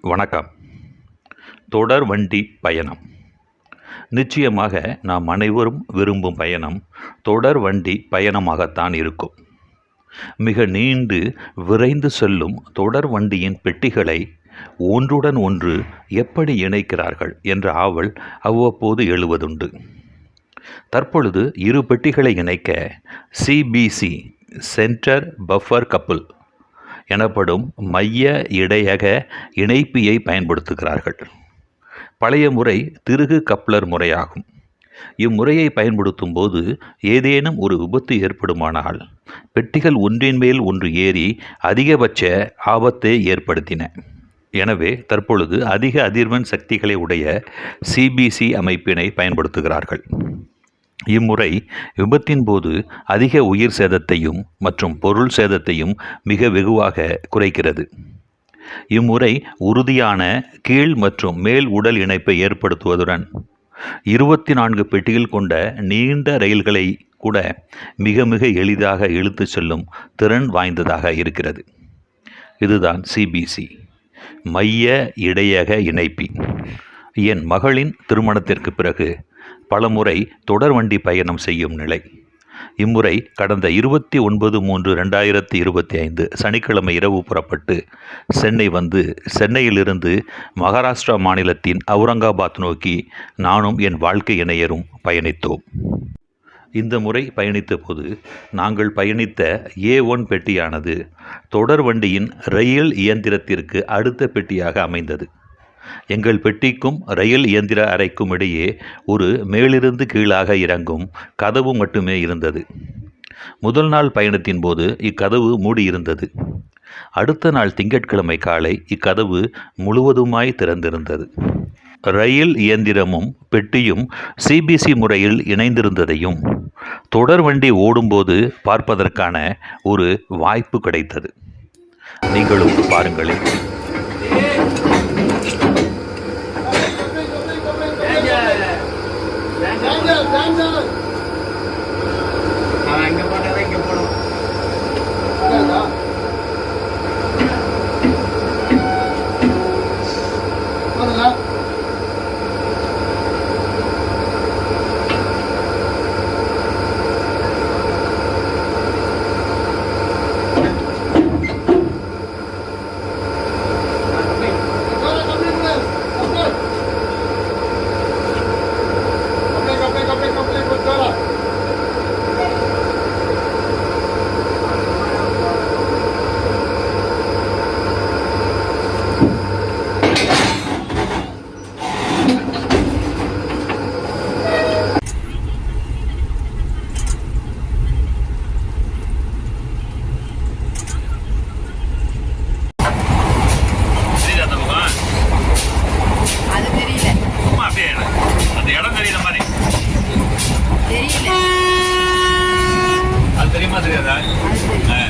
வணக்கம். தொடர் வண்டி பயணம். நிச்சயமாக நாம் அனைவரும் விரும்பும் பயணம் தொடர் வண்டி பயணமாகத்தான் இருக்கும். மிக நீண்டு விரைந்து செல்லும் தொடர் வண்டியின் பெட்டிகளை ஒன்றுடன் ஒன்று எப்படி இணைக்கிறார்கள் என்ற ஆவல் அவ்வப்போது எழுவதுண்டு. தற்பொழுது இரு பெட்டிகளை இணைக்க சிபிசி சென்டர் பஃபர் கப்பல் எனப்படும் மைய இடையக இணைப்பியை பயன்படுத்துகிறார்கள். பழைய முறை திருகு கப்ளர் முறையாகும். இம்முறையை பயன்படுத்தும் போது ஏதேனும் ஒரு விபத்து ஏற்படுமானால் பெட்டிகள் ஒன்றின் மேல் ஒன்று ஏறி அதிகபட்ச ஆபத்தை ஏற்படுத்தின. எனவே தற்பொழுது அதிக அதிர்வெண் சக்திகளை உடைய சிபிசி அமைப்பினை பயன்படுத்துகிறார்கள். இம்முறை விபத்தின் போது அதிக உயிர் சேதத்தையும் மற்றும் பொருள் சேதத்தையும் மிக வெகுவாக குறைக்கிறது. இம்முறை உறுதியான கீழ் மற்றும் மேல் உடல் இணைப்பை ஏற்படுத்துவதுடன் இருபத்தி நான்கு பெட்டிகள் கொண்ட நீண்ட ரயில்களை கூட மிக மிக எளிதாக இழுத்து செல்லும் திறன் வாய்ந்ததாக இருக்கிறது. இதுதான் சிபிசி மைய இடையக இணைப்பி என் மகளின் திருமணத்திற்கு பிறகு பலமுறை தொடர் வண்டி பயணம் செய்யும் நிலை. இம்முறை கடந்த இருபத்தி ஒன்பது மூன்று ரெண்டாயிரத்தி இருபத்தி ஐந்து சனிக்கிழமை இரவு புறப்பட்டு சென்னை வந்து சென்னையிலிருந்து மகாராஷ்டிரா மாநிலத்தின் அவுரங்காபாத் நோக்கி நானும் என் வாழ்க்கை இணையரும் பயணித்தோம். இந்த முறை பயணித்த போது நாங்கள் பயணித்த ஏ ஒன் பெட்டியானது தொடர் வண்டியின் ரயில் இயந்திரத்திற்கு அடுத்த பெட்டியாக அமைந்தது. எங்கள் பெட்டிக்கும் ரயில் இயந்திர அறைக்கும் இடையே ஒரு மேலிருந்து கீழாக இறங்கும் கதவு மட்டுமே இருந்தது. முதல் நாள் பயணத்தின் போது இக்கதவு மூடியிருந்தது. அடுத்த நாள் திங்கட்கிழமை காலை இக்கதவு முழுவதுமாய் திறந்திருந்தது. ரயில் இயந்திரமும் பெட்டியும் சிபிசி முறையில் இணைந்திருந்ததையும் தொடர் வண்டி ஓடும்போது பார்ப்பதற்கான ஒரு வாய்ப்பு கிடைத்தது. நீங்களும் பாருங்களேன். Daniel, Daniel. madre, né? É.